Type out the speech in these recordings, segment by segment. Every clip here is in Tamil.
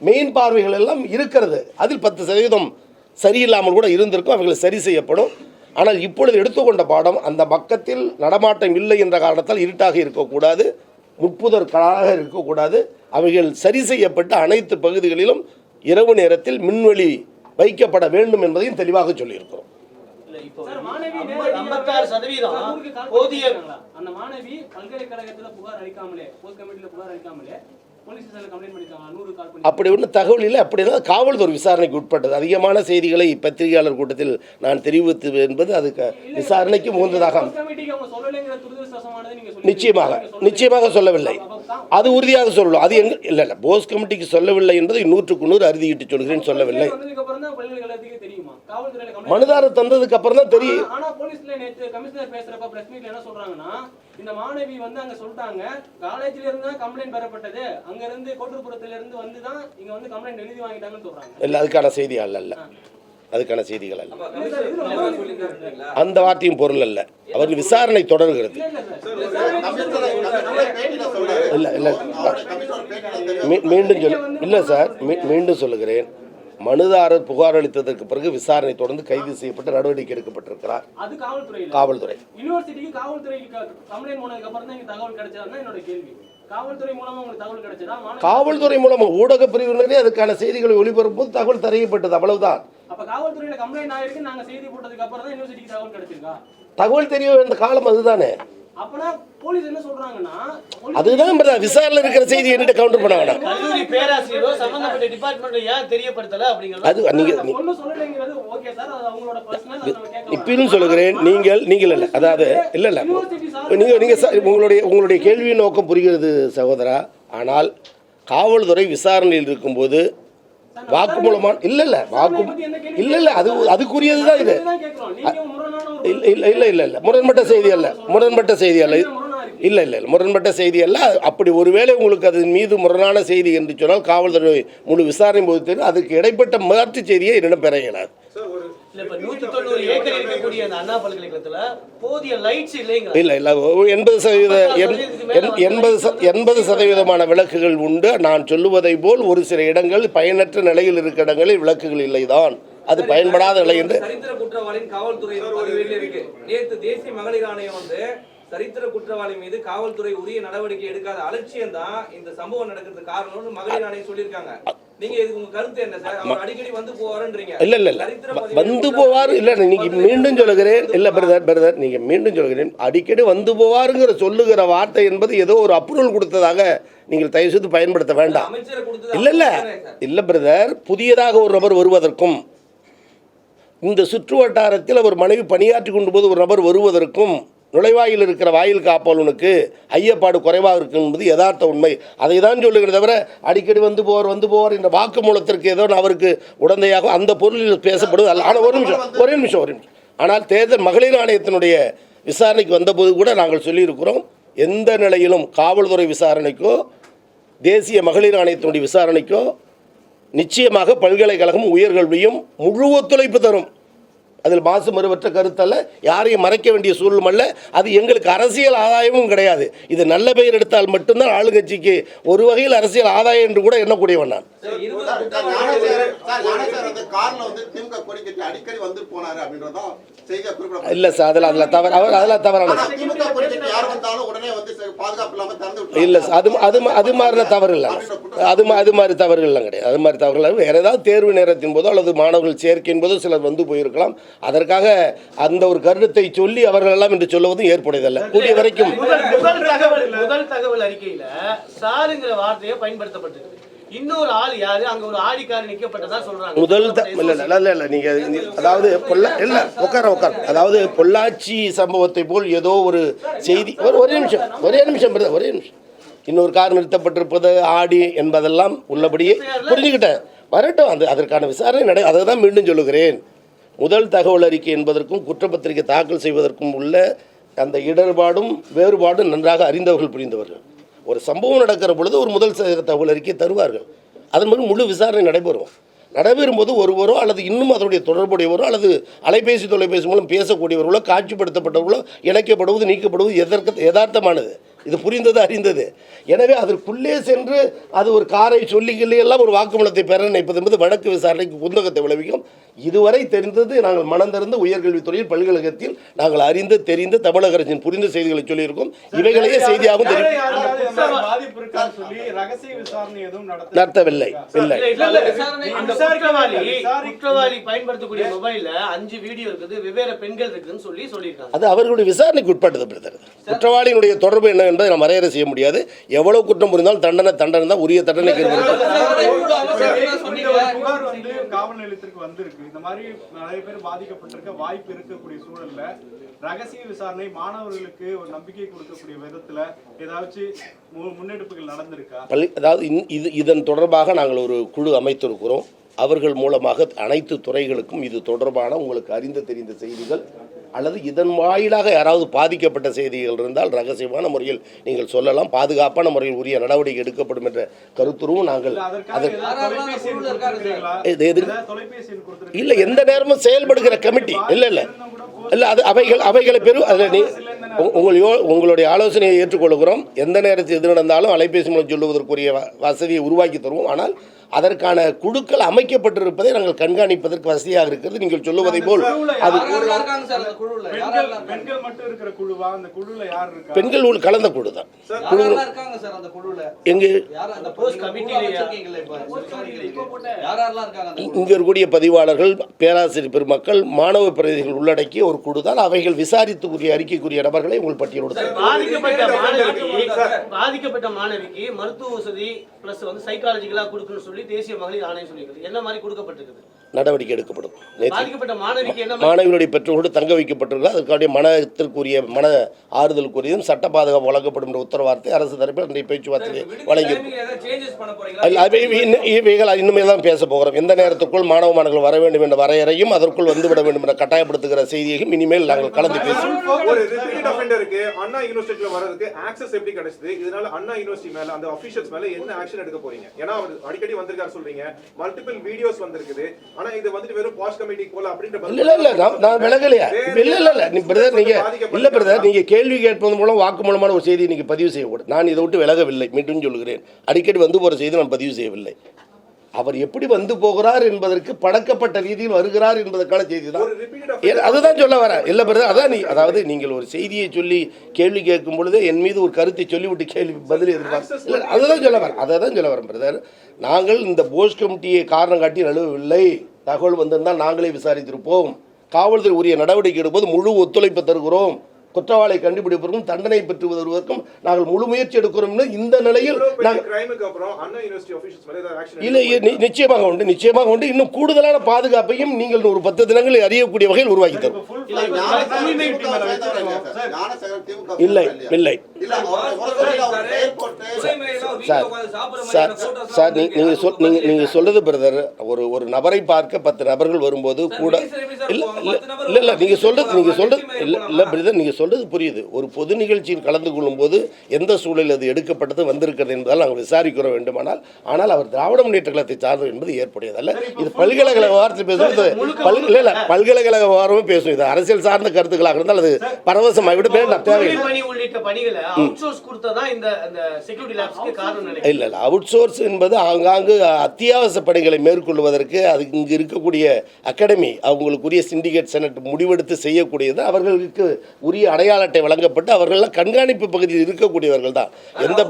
மெயின் பார்வைகள் எல்லாம் இருக்கிறது. அதில் பத்து சதவீதம் சரியில்லாமல் கூட இருந்திருக்கும் அவைகள் சரி செய்யப்படும். ஆனால் இப்பொழுது எடுத்துக்கொண்ட பாடம் அந்த பக்கத்தில் நடமாட்டம் இல்லை என்ற காரணத்தால் இருட்டாக இருக்கக்கூடாது முட்புதற்களாக இருக்கக்கூடாது. அவைகள் சரி செய்யப்பட்ட அனைத்து பகுதிகளிலும் இரவு நேரத்தில் மின்வெளி வைக்கப்பட வேண்டும் என்பதையும் தெளிவாக சொல்லியிருக்கிறோம். போதிய? அந்த மாணவி பல்கலைக்கழகத்துல அளிக்காமலே புகார் அளிக்காமலே அப்படி ஒன்றும் தகவல் இல்லை அப்படின்னா காவல்துறை விசாரணைக்கு உட்பட்டது அதிகமான செய்திகளை பத்திரிகையாளர் கூட்டத்தில் நான் தெரிவித்து என்பது அதுக்கு விசாரணைக்கு சொல்லிருக்கீங்க. நிச்சயமாக. நிச்சயமாக சொல்லவில்லை அது உறுதியாக சொல்லணும் அது எங்க இல்லை இல்லை போஸ் கமிட்டிக்கு சொல்லவில்லை என்பதை நூற்றுக்கு நூறு அறுதியிட்டு சொல்கிறேன் சொல்லவில்லை மனுதாரர் தந்ததுக்கு அப்புறம் தான் தெரியும். ஆனா- போலீஸ்ல நேத்து கமிஷனர் பேசுறப்ப பிரஸ் மீட்ல என்ன சொல்றாங்கன்னா இந்த மாணவி வந்து அங்க சொல்லிட்டாங்க. காலேஜ்ல இருந்து தான் கம்ப்ளைண்ட் பெறப்பட்டது. அங்க இருந்து கோட்டூர்புரத்துல இருந்து வந்து தான் இங்க வந்து கம்ப்ளைண்ட் எழுதி வாங்கிட்டாங்கன்னு சொல்றாங்க. இல்லை அதுக்கான செய்திகள் அல்ல அதுக்கான செய்திகள் அல்ல? அந்த வார்த்தையும் பொருள் அல்ல. அவர் விசாரணை தொடர்கிறது. இல்ல இல்ல சார் இல்லை இல்லை. மீ- மீண்டும் சொல் இல்லை சார். மீண்டும் சொல்லுகிறேன். மனுதாரர் புகார் அளித்ததற்கு பிறகு விசாரணை தொடர்ந்து கைது செய்யப்பட்டு நடவடிக்கை எடுக்கப்பட்டிருக்கிறார். காவல்துறை. காவல்துறை மூலமா உங்களுக்கு தகவல் கிடைச்சதா? மாணவி- காவல்துறை மூலம் ஊடக பிரிவினரே அதுக்கான செய்திகளை ஒளிபரப்பும் போது தகவல் தரையப்பட்டது அவ்வளவுதான். தகவல் தெரிய வேண்டிய காலம் அதுதானே. அப்பனா போலீஸ் என்ன சொல்றாங்கன்னா போலீஸ் அதுதான். விசாரணையில் இருக்கிற செய்தி என்கிட்ட கவுண்டர் பண்ண வேணாம். கல்லூரி பேராசிரியரோ சம்பந்தப்பட்ட டிபார்ட்மெண்ட் ஏன் தெரியப்படுத்தல அது நீங்க இப்பயும் சொல்லுகிறேன் நீங்கள் நீங்கள் இல்லை அதாவது இல்லை இல்லை. நீங்கள் நீங்கள் ச- உங்களுடைய உங்களுடைய கேள்வியின் நோக்கம் புரிகிறது சகோதரா. ஆனால் காவல்துறை விசாரணையில் இருக்கும்போது வாக்குமூலமான இல்லை இல்லை வாக்கு இல்லை இல்லை அது அதுக்குரியது தான் இது. தான் கேட்கிறோம் நீங்க முரணான ஒரு இல்லை இல்லை இல்லை இல்லை இல்லை. முரண்பட்ட செய்தி அல்ல. முரண்பட்ட செய்தி அல்ல. இல்லை இல்லை இல்லை. முரண்பட்ட செய்தி அல்ல. அப்படி ஒருவேளை உங்களுக்கு அது மீது முரணான செய்தி என்று சொன்னால் காவல்துறை முழு விசாரணை போது தெரியும். அதுக்கு இடைப்பட்ட மாற்று செய்தியை என்னிடம் பெற இயலாது. எண்பது சதவீத எண்- எண்- எண்பது எண்பது சதவீதமான விளக்குகள் உண்டு. நான் சொல்லுவதை போல் ஒரு சில இடங்கள் பயனற்ற நிலையில் இருக்கிற இடங்களில் விளக்குகள் இல்லைதான். அது பயன்படாத நிலை என்று சரித்திர குற்றவாளி மீது காவல்துறை உரிய நடவடிக்கை எடுக்காத அலட்சியம் தான் இந்த சம்பவம் நடக்கிறதுக்கு காரணம்னு மகளிர் ஆணையம் சொல்லியிருக்காங்க. நீங்க வந்து இல்லை இல்லை இல்லை. போவார். இல்லை நீங்கள் மீண்டும் சொல்லுகிறேன். இல்லை பிரதர் பிரதர் நீங்கள் மீண்டும் சொல்லுகிறேன். அடிக்கடி வந்து போவாருங்கிற சொல்லுகிற வார்த்தை என்பது ஏதோ ஒரு அப்ரூவல் கொடுத்ததாக நீங்கள் தயவு செய்து பயன்படுத்த வேண்டாம். இல்லை இல்லை? இல்லை பிரதர் புதியதாக ஒரு நபர் வருவதற்கும் இந்த சுற்று வட்டாரத்தில் அவர் மனைவி பணியாற்றி கொண்டு போது ஒரு நபர் வருவதற்கும் நுழைவாயில் இருக்கிற வாயில் காப்பவனுக்கு ஐயப்பாடு குறைவாக இருக்கு என்பது யதார்த்த உண்மை. அதை தான் சொல்லுகிறத தவிர அடிக்கடி வந்து போவார் வந்து போவார் என்ற வாக்குமூலத்திற்கு ஏதோ அவருக்கு உடந்தையாக அந்த பொருளில் பேசப்படுவது அல்ல. ஆனால் ஒரு நிமிஷம் ஒரே நிமிஷம் ஒரு நிமிஷம். ஆனால் தேர்தல் மகளிர் ஆணையத்தினுடைய விசாரணைக்கு வந்தபோது கூட நாங்கள் சொல்லியிருக்கிறோம் எந்த நிலையிலும் காவல்துறை விசாரணைக்கோ தேசிய மகளிர் ஆணையத்தினுடைய விசாரணைக்கோ நிச்சயமாக பல்கலைக்கழகம் உயர்கல்வியும் முழு ஒத்துழைப்பு தரும். அதில் மாசு மறுவற்ற கருத்தல்ல யாரையும் மறைக்க வேண்டிய சூழலும் அல்ல. அது எங்களுக்கு அரசியல் ஆதாயமும் கிடையாது. இது நல்ல பெயர் எடுத்தால் மட்டும்தான் ஆளுங்கட்சிக்கு ஒரு வகையில் அரசியல் ஆதாயம் என்று கூட எண்ணக்கூடியவன் நான். இல்லை சார் அதில் அதில் தவறு அவர் அதெல்லாம் தவறான இல்லை சார் அது அது அது மாதிரிலாம் தவறு இல்லை அது அது மாதிரி தவறுகள்லாம் கிடையாது. அது மாதிரி தவறுகள் வேறு ஏதாவது தேர்வு நேரத்தின் போதோ அல்லது மாணவர்கள் சேர்க்கையின் போதோ சிலர் வந்து போயிருக்கலாம். அதற்காக அந்த ஒரு கருத்தை சொல்லி அவர்கள் எல்லாம் என்று சொல்லுவதும் ஏற்புடையதல்ல. கூடிய வரைக்கும் முதல் தகவல் முதல் தகவல் அறிக்கையில சாருங்கிற வார்த்தையை பயன்படுத்தப்பட்டிருக்கு. இன்னொரு ஆள் யாரு? அங்க ஒரு ஆடிக்காரர் நிக்கப்பட்டதா சொல்றாங்க. முதல் த இல்லை இல்லை இல்லை இல்லை நீங்கள் அதாவது பொள்ளா இல்லை உட்கார உட்கார அதாவது பொள்ளாச்சி சம்பவத்தை போல் ஏதோ ஒரு செய்தி ஒரு ஒரே நிமிஷம் ஒரே நிமிஷம் ஒரே நிமிஷம். இன்னொரு கார் நிறுத்தப்பட்டிருப்பது ஆடி என்பதெல்லாம் உள்ளபடியே புரிஞ்சுக்கிட்டேன். வரட்டும் அது அதற்கான விசாரணை நட அதை தான் மீண்டும் சொல்லுகிறேன். முதல் தகவல் அறிக்கை என்பதற்கும் குற்றப்பத்திரிகை தாக்கல் செய்வதற்கும் உள்ள அந்த இடர்பாடும் வேறுபாடும் நன்றாக அறிந்தவர்கள் புரிந்தவர்கள். ஒரு சம்பவம் நடக்கிற பொழுது ஒரு முதல் தகவல் அறிக்கை தருவார்கள். அதன் பிறகு முழு விசாரணை நடைபெறும். நடைபெறும்போது ஒருவரோ அல்லது இன்னும் அதனுடைய தொடர்புடையவரோ அல்லது அலைபேசி தொலைபேசி மூலம் பேசக்கூடியவர்களோ காட்சிப்படுத்தப்பட்டவர்களோ இணைக்கப்படுவது நீக்கப்படுவது எதற்கு யதார்த்தமானது. இது புரிந்தது அறிந்தது. எனவே அதற்குள்ளே சென்று அது ஒரு காரை சொல்லிக்கொள்ளி எல்லாம் ஒரு வாக்குமூலத்தை பெற நினைப்பது என்பது வழக்கு விசாரணைக்கு புந்தகத்தை விளைவிக்கும். இதுவரை தெரிந்தது நாங்கள் மனந்திறந்து உயர்கல்வித்துறையில் பல்கலைக்கழகத்தில் நாங்கள் அறிந்து தெரிந்து தமிழக அரசின் புரிந்த செய்திகளை சொல்லியிருக்கோம். இவைகளையே செய்தியாகவும் தெரியும் நடத்தவில்லை. இல்லை. இல்ல, இல்ல, விசாரணை- அந்த குற்றவாளி குற்றவாளி பயன்படுத்தக்கூடிய மொபைல்ல அஞ்சு வீடியோ இருக்குது வெவ்வேறு பெண்கள் இருக்குன்னு சொல்லி சொல்லியிருக்காங்க. அது அவர்களுடைய விசாரணைக்கு உட்பட்டது பிரதர். குற்றவாளியினுடைய தொடர்பு என்ன என்பதை நாம் வரையறை செய்ய முடியாது. எவ்வளவு குற்றம் புரிந்தாலும் தண்டனை தண்டனை தான் உரிய தண்டனைக்கு இருக்கிறது இந்த ஒரு புகார் வந்து காவல் நிலையத்திற்கு வந்திருக்கு. இந்த மாதிரி நிறைய பேர் பாதிக்கப்பட்டிருக்க வாய்ப்பு இருக்கக்கூடிய சூழல்ல ரகசிய விசாரணை மாணவர்களுக்கு ஒரு நம்பிக்கை கொடுக்கக்கூடிய விதத்துல ஏதாச்சும் மு- முன்னெடுப்புகள் நடந்திருக்கா? பள்ளி அதாவது இந்- இது இதன் தொடர்பாக நாங்கள் ஒரு குழு அமைத்திருக்கிறோம். அவர்கள் மூலமாக அனைத்து துறைகளுக்கும் இது தொடர்பான உங்களுக்கு அறிந்த தெரிந்த செய்திகள் அல்லது இதன் வாயிலாக யாராவது பாதிக்கப்பட்ட செய்திகள் இருந்தால் ரகசியமான முறையில் நீங்கள் சொல்லலாம் பாதுகாப்பான முறையில் உரிய நடவடிக்கை எடுக்கப்படும் என்ற கருத்துருவும் நாங்கள் இல்ல எந்த நேரமும் செயல்படுகிற கமிட்டி. இல்லை இல்லை. இல்லை அது அவைகள் அவைகளை பெரும் அதில் நீ உங்கள் யோ உங்களுடைய ஆலோசனையை ஏற்றுக்கொள்கிறோம். எந்த நேரத்தில் எது நடந்தாலும் அலைபேசி மூலம் சொல்லுவதற்குரிய வசதியை உருவாக்கி தருவோம். ஆனால் அதற்கான குழுக்கள் அமைக்கப்பட்டிருப்பதை நாங்கள் கண்காணிப்பதற்கு வசதியாக இருக்கிறது. நீங்கள் சொல்லுவதை போல் அது பெண்கள் யாரெல்லாம் பெண்கள் மட்டும் இருக்கிற குழுவா? அந்த குழுல யார் இருக்கா? பெண்கள் உள் கலந்த குழு தான் யாரெல்லாம் இருக்காங்க சார் அந்த குழுல எங்கே? இங்கே இருக்கக்கூடிய பதிவாளர்கள் பேராசிரியர் பெருமக்கள் மாணவ பிரதிநிதிகள் உள்ளடக்கிய ஒரு குழு தான் அவைகள் விசாரித்துக்குரிய அறிக்கைக்குரிய நபர்களை உங்கள் பட்டியலோடு தருகிறேன். பாதிக்கப்பட்ட மாணவிக்கு பாதிக்கப்பட்ட மாணவிக்கு மருத்துவ வசதி பிளஸ் வந்து சைக்காலஜிக்கலா கொடுக்கணும்னு சொல்லி தேசிய மகளிர் ஆணையம் சொல்லியிருக்கு என்ன மாதிரி கொடுக்கப்பட்டிருக்குது? நடவடிக்கை எடுக்கப்படும். மாணவிகளுடைய பெற்றோரோடு தங்க வைக்கப்பட்டுள்ள அதற்கான மனத்திற்குரிய மன ஆறுதலுக்குரியதும் சட்ட பாதுகாப்பு வழங்கப்படும் என்ற உத்தரவாதத்தை அரசு தரப்பில் அன்றைய பேச்சுவார்த்தையை வழங்கி இன்னும் இவைகள் இனிமேல் தான் பேச போகிறோம். எந்த நேரத்துக்குள் மாணவ மாணவர்கள் வர வேண்டும் என்ற வரையறையும் அதற்குள் வந்துவிட வேண்டும் என்ற கட்டாயப்படுத்துகிற செய்தியையும் இனிமேல் நாங்கள் கலந்து பேசுவோம். வந்திருக்காரு சொல்றீங்க. மல்டிபிள் வீடியோஸ் வந்திருக்குது. ஆனா இது வந்துட்டு வெறும் பாஸ் கமிட்டி போல அப்படின்ற இல்ல இல்ல நான் நான் விலகலையா இல்ல இல்ல இல்ல. நீ பிரதர் நீங்க இல்ல பிரதர் நீங்க கேள்வி கேட்பது மூலம் வாக்குமூலமான ஒரு செய்தியை நீங்க பதிவு செய்யக்கூடாது. நான் இதை விட்டு விலகவில்லை. மீண்டும் சொல்கிறேன் அடிக்கடி வந்து போற செய்தி நான் பதிவு செய்யவில்லை. அவர் எப்படி வந்து போகிறார் என்பதற்கு பழக்கப்பட்ட ரீதியில் வருகிறார் என்பதற்கான செய்தி தான் அதுதான் சொல்ல வரேன். இல்லை பிரதர் அதான் நீ அதாவது நீங்கள் ஒரு செய்தியை சொல்லி கேள்வி கேட்கும் பொழுது என் மீது ஒரு கருத்தை சொல்லிவிட்டு கேள்வி பதில் எதிர்பார்க்க இல்லை அதுதான் சொல்ல வரேன். அதை தான் சொல்ல வரேன் பிரதர். நாங்கள் இந்த போஸ் கமிட்டியை காரணம் காட்டி நழுவவில்லை. தகவல் வந்திருந்தால் நாங்களே விசாரித்திருப்போம். காவல்துறை உரிய நடவடிக்கை எடுப்பது முழு ஒத்துழைப்பு தருகிறோம். குற்றவாளி கண்டுபிடிப்பதற்கும் தண்டனை பெற்று வருவதற்கும் நாங்கள் முழு முயற்சி எடுக்கிறோம்னு இந்த நிலையில் நாங்கள் கிரைமுக்கு அப்புறம் அண்ணா யூனிவர்சிட்டி அபிஷியல்ஸ் மேல ஏதாவது ஆக்ஷன் இல்லை நிச்சயமாக உண்டு நிச்சயமாக உண்டு இன்னும் கூடுதலான பாதுகாப்பையும் நீங்கள் ஒரு பத்து தினங்களில் அறியக்கூடிய வகையில் உருவாக்கி தரும் இல்ல, இல்லை சார் சார் நீங்கள் சொல் நீங்கள் நீங்கள் சொல்றது பிரதர் ஒரு ஒரு நபரை பார்க்க பத்து நபர்கள் வரும்போது கூட இல்லை? இல்லை இல்லை இல்லை நீங்கள். சொல்றது நீங்கள் சொல்றது வெற்றி இல்லை இல்லை? பிரதர் நீங்கள் சொல்றது புரியுது. ஒரு பொது நிகழ்ச்சியில் கலந்து கொள்ளும்போது எந்த சூழலில் அது எடுக்கப்பட்டது வந்திருக்கிறது என்பதால் நாங்கள் விசாரிக்கிற வேண்டுமானால். ஆனால் அவர் திராவிட முன்னேற்ற கழகத்தை சார்ந்தது என்பது ஏற்புடையதல்ல. இது பல்கலைக்கழக வார்த்தை பேசுவது பல் இல்லை இல்லை பல்கலைக்கழக வாரமும் பேசும். இது அரசியல் சார்ந்த கருத்துக்களாக இருந்தால் அது பரவசமாக விட வேண்டாம் தேவையில்லை இல்லை இல்லை. அவுட் சோர்ஸ் என்பது ஆங்காங்கு அத்தியாவசிய பணிகளை மேற்கொள்வதற்கு அது இங்கு இருக்கக்கூடிய அகாடமி அவங்களுக்குரிய சிண்டிகேட் செனட் முடிவெடுத்து செய்யக்கூடியது அவர்களுக்கு உரிய அடையாள அட்டை வழங்கப்பட்டு அவர்கள்லாம் கண்காணிப்பு பகுதியில் இருக்கக்கூடியவர்கள் தான் எந்த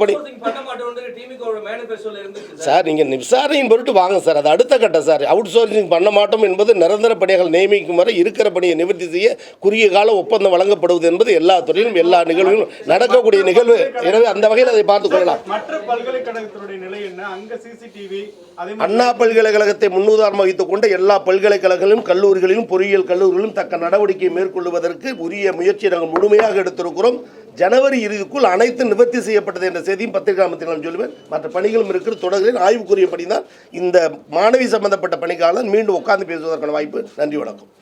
சார். நீங்கள் விசாரணையின் பொருட்டு வாங்க சார் அது அடுத்த கட்டம் சார். அவுட் சோர்சிங் பண்ண மாட்டோம் என்பது நிரந்தர பணிகள் நியமிக்கும் வரை இருக்கிற பணியை நிவர்த்தி செய்ய குறுகிய கால ஒப்பந்தம் வழங்கப்படுவது என்பது எல்லா துறையிலும் எல்லா நிகழ்விலும் நடக்கக்கூடிய நிகழ்வு. எனவே அந்த வகையில் அதை பார்த்துக் கொள்ளலாம். மற்ற பல்கலைக்கழகத்தினுடைய நிலை என்ன? அங்க சிசிடிவி அதே மாதிரி அண்ணா பல்கலைக்கழகத்தை முன்னுதாரணம் வைத்துக் கொண்ட எல்லா பல்கலைக்கழகங்களிலும் கல்லூரிகளிலும் பொறியியல் கல்லூரிகளும் தக்க நடவடிக்கை மேற்கொள்வதற்கு உரிய முயற்சியை நாங்கள் முழுமையாக எடுத்திருக்கிறோம். ஜனவரி இறுதிக்குள் அனைத்து நிவர்த்தி செய்யப்பட்டது என்ற செய்தியும் பத்திரிகை அமைச்சர் நான் சொல்லுவேன். மற்ற பணிகளும் இருக்கிற தொடர்களில் ஆய்வுக்குரிய தான் இந்த மாணவி சம்பந்தப்பட்ட பணிக்காலம் மீண்டும் உட்கார்ந்து பேசுவதற்கான வாய்ப்பு. நன்றி வணக்கம்.